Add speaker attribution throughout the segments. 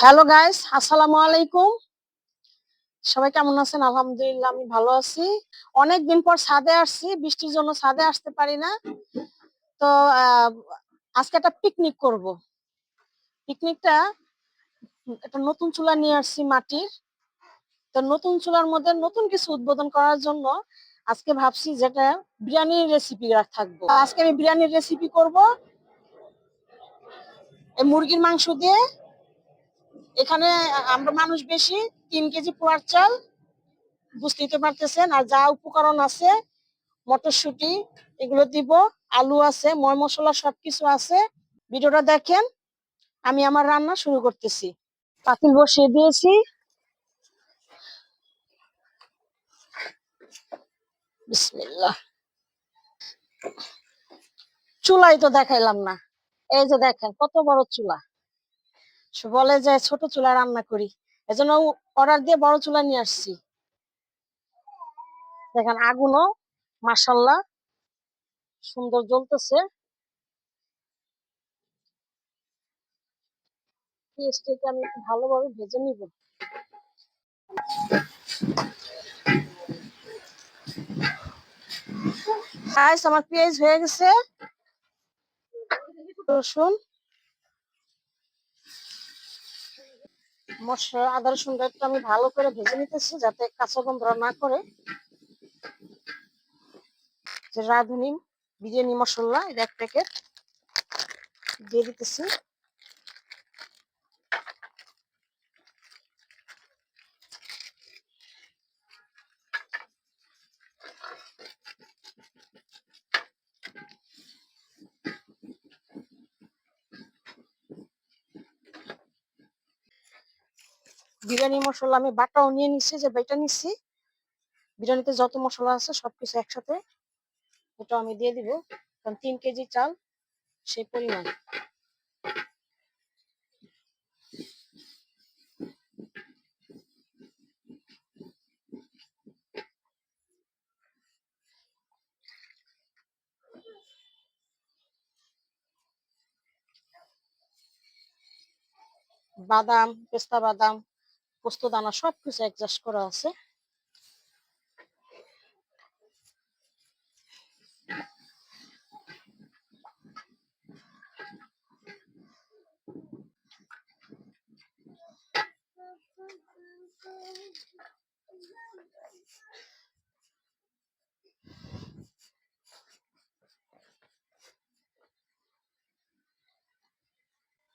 Speaker 1: Hello guys, আসসালামু আলাইকুম। সবাই কেমন আছেন? আলহামদুলিল্লাহ, আমি ভালো আছি। অনেকদিন পর ছাদে আসছি, বৃষ্টির জন্য ছাদে আসতে পারি না। তো আজকে একটা পিকনিক করব। পিকনিকটা একটা নতুন চুলা নিয়ে আসছি মাটির। তো নতুন চুলার মধ্যে নতুন কিছু উদ্বোধন করার জন্য আজকে ভাবছি যেটা বিরিয়ানির রেসিপি থাকব। আজকে আমি বিরিয়ানির রেসিপি করব। এই মুরগির মাংস দিয়ে এখানে আমরা মানুষ বেশি, তিন কেজি পোয়ার চাল বুঝতেই তো পারতেছেন, আর যা উপকরণ আছে, মটরশুঁটি, এগুলো দিব, আলু আছে, ময় মশলা সবকিছু আছে। ভিডিওটা দেখেন, আমি আমার রান্না শুরু করতেছি। পাতিল বসিয়ে দিয়েছি। বিসমিল্লাহ। চুলাই তো দেখাইলাম না। এই যে দেখেন, কত বড় চুলা। বলে যে, ছোট চুলা রান্না করি। এজন্য অর্ডার দিয়ে বড় চুলা নিয়ে আসছি। দেখেন আগুনও মাসাল্লাহ সুন্দর জ্বলতেছে। আমি একটু ভালোভাবে ভেজে নিব। আমার পেঁয়াজ হয়ে গেছে। রসুন। মশলা আদা রসুনটা আমি ভালো করে ভেজে নিতেছি যাতে কাঁচা গন্ধ না করে। যে রাঁধুনি, বিরিয়ানি মশলা, এটা এক প্যাকেট। দিয়ে দিতেছি। বিরিয়ানি মশলা আমি বাটাও নিয়ে নিচ্ছি যে বেটা নিচ্ছি বিরিয়ানিতে যত মশলা আছে সবকিছু একসাথে ওটা আমি দিয়ে দিব। কারণ তিন কেজি চাল, সেই পরিমাণ। বাদাম, পেস্তা বাদাম পোস্ত দানা সব সবকিছু অ্যাডজাস্ট করা আছে।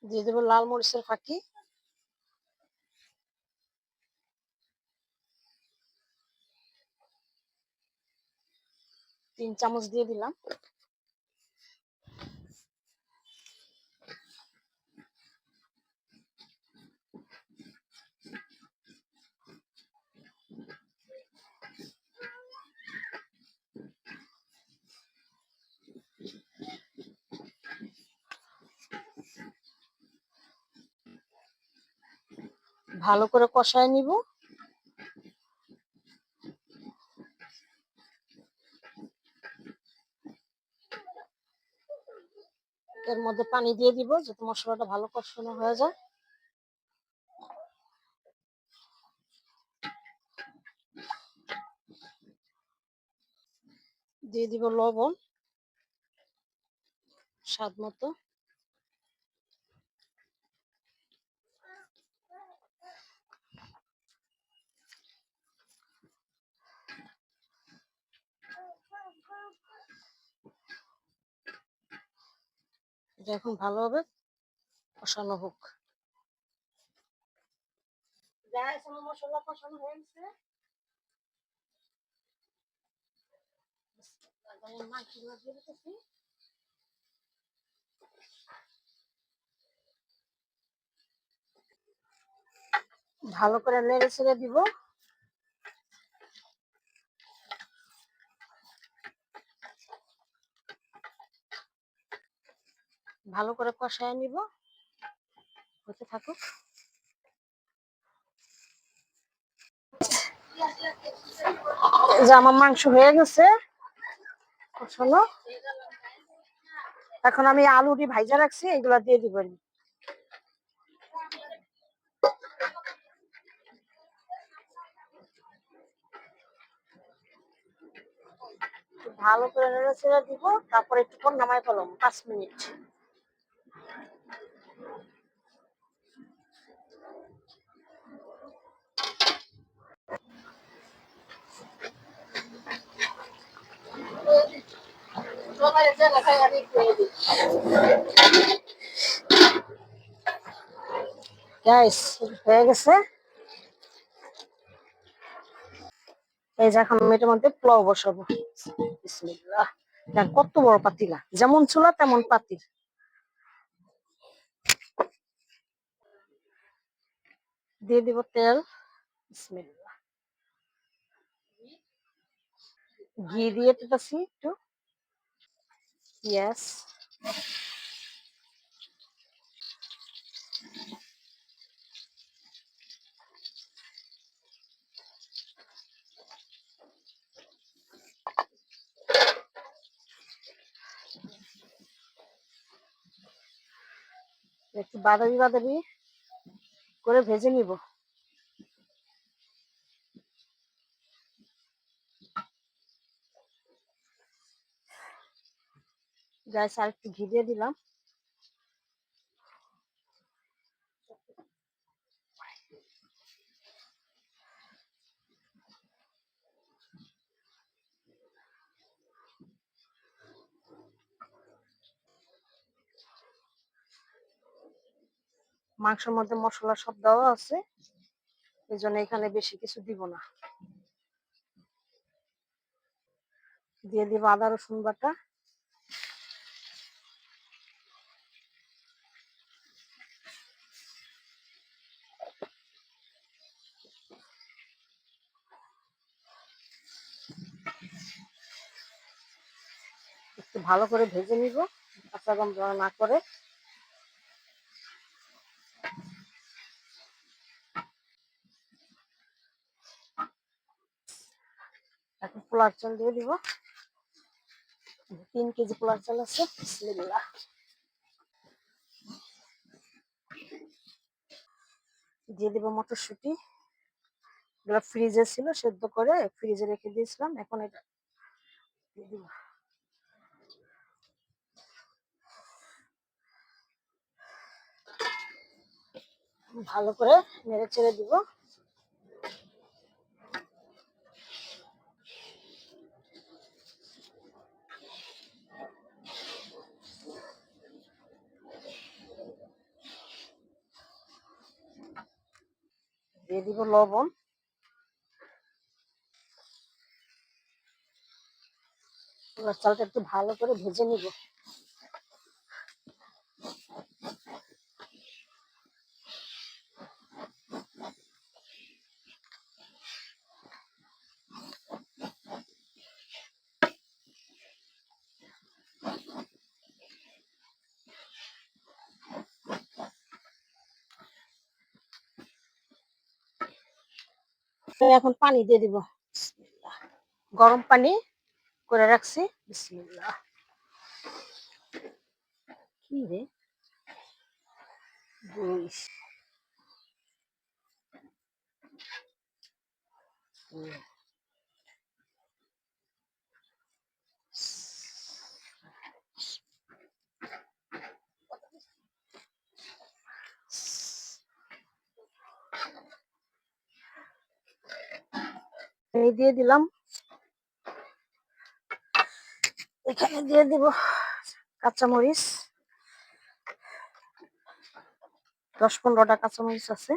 Speaker 1: দিয়ে দেবো লাল মরিচের ফাঁকি। তিন চামচ দিয়ে দিলাম। ভালো করে কষায় নিব। এর মধ্যে পানি দিয়ে দিব যাতে মশলাটা ভালো কষানো হয়ে যায়। দিয়ে দিব লবণ, স্বাদ মতো। এটা এখন ভালোভাবে কষানো হোক। মশলা কষানো হয়ে গেছে মাংসগুলো দিয়ে দিতেছি ভালো করে নেড়ে ছেড়ে দিব। ভালো করে কষায় নিব। হতে থাকুক। জামা মাংস হয়ে গেছে। কষানো। এখন আমি আলুটি ভাইজা রাখছি, এগুলো দিয়ে দিব ভালো করে নেড়ে ছেড়ে দিব, তারপরে একটু নামাই পেলাম পাঁচ মিনিট। গাইস হয়ে গেছে। এই যে এখন এটার মধ্যে বসাবো। কত বড় পাতিলা। যেমন চুলা তেমন পাতিল। দিয়ে দিব তেল। ঘি দিয়ে দিতেছি একটু। ইয়েস একটু বাদামি বাদামি করে ভেজে নিব। গাইস আর একটু ঘি দিয়ে দিলাম। মাংসের মধ্যে মশলা সব দেওয়া আছে, এই জন্য এখানে বেশি কিছু দিব না। দিয়ে দিব আদা রসুন বাটা। একটু ভালো করে ভেজে নিব। কাঁচা গন্ধ না করে। এখন পোলার চাল দিয়ে দিব। তিন কেজি পোলার চাল আছে, বিসমিল্লাহ। দিয়ে দিব মটরশুঁটি। এগুলো ফ্রিজে ছিল, সেদ্ধ করে ফ্রিজে রেখে দিয়েছিলাম। এখন এটা দিয়ে দিব। ভালো করে নেড়ে চেড়ে দিব। দিয়ে দিব লবণ। চালটা একটু ভালো করে ভেজে নিব। এখন পানি দিয়ে দিব। গরম পানি করে রাখছি। বিসমিল্লাহ। কি রে? দুই তিন, এই দিয়ে দিলাম। এখানে দিয়ে দিব কাঁচামরিচ। দশ পনেরোটা কাঁচামরিচ আছে।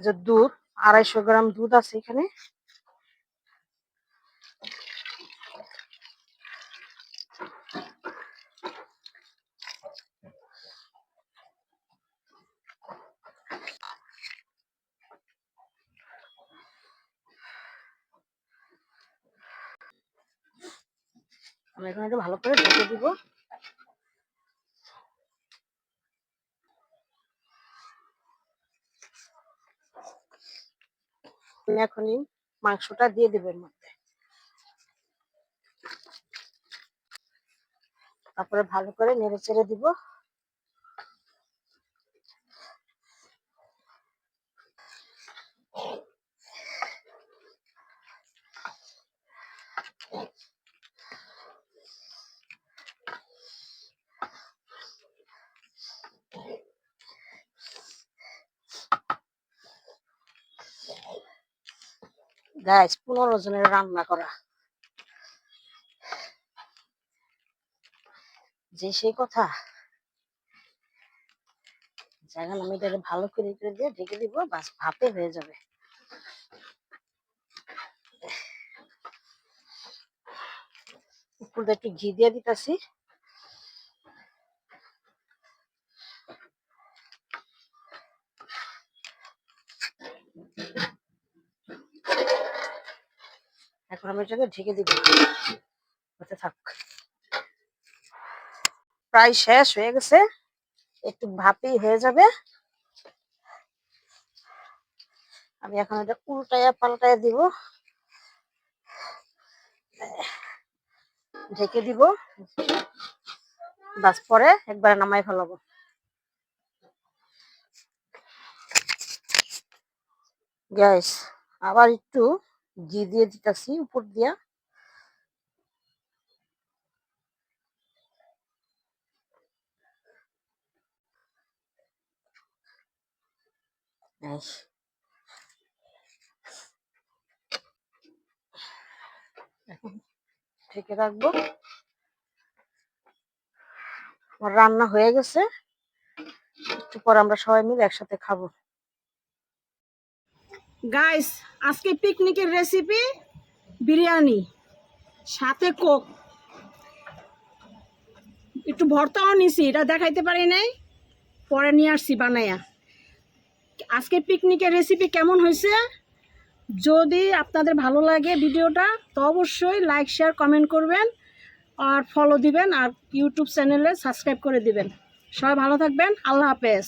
Speaker 1: যে দুধ, আড়াইশো গ্রাম দুধ আছে এখানে। আমি এখন একটু ভালো করে ঢেকে দিব। এখনই মাংসটা দিয়ে দেবেন মধ্যে। তারপরে ভালো করে নেড়ে চেড়ে দিব। গাইস পনেরো জনের রান্না করা। যে সেই কথা। জায়গা আমি এটাকে ভালো করে করে দিয়ে ঢেকে দিব, বাস ভাপে হয়ে যাবে। উপর দিয়ে একটু ঘি দিয়ে দিতেছি। আমি এটাকে ঢেকে দিব। হতে থাক। প্রায় শেষ হয়ে গেছে। একটু ভাপেই হয়ে যাবে। আমি এখন এটা উল্টায়া পাল্টায়া দিব। ঢেকে দিব। বাস পরে একবারে নামাই ফেলাবো। গ্যাস, আবার একটু ঘি দিয়ে দিতেছি উপর দিয়া। ঢেকে রাখব। আমার রান্না হয়ে গেছে। একটু পর আমরা সবাই মিলে একসাথে খাব। গাইস আজকে পিকনিকের রেসিপি বিরিয়ানি, সাথে কোক একটু ভর্তাও নিছি, এটা দেখাইতে পারি নাই, পরে নিয়ে আসছি বানাইয়া আজকে পিকনিকের রেসিপি কেমন হয়েছে? যদি আপনাদের ভালো লাগে ভিডিওটা, তো অবশ্যই লাইক শেয়ার কমেন্ট করবেন, আর ফলো দিবেন, আর ইউটিউব চ্যানেলে সাবস্ক্রাইব করে দিবেন। সবাই ভালো থাকবেন, আল্লাহ হাফেজ।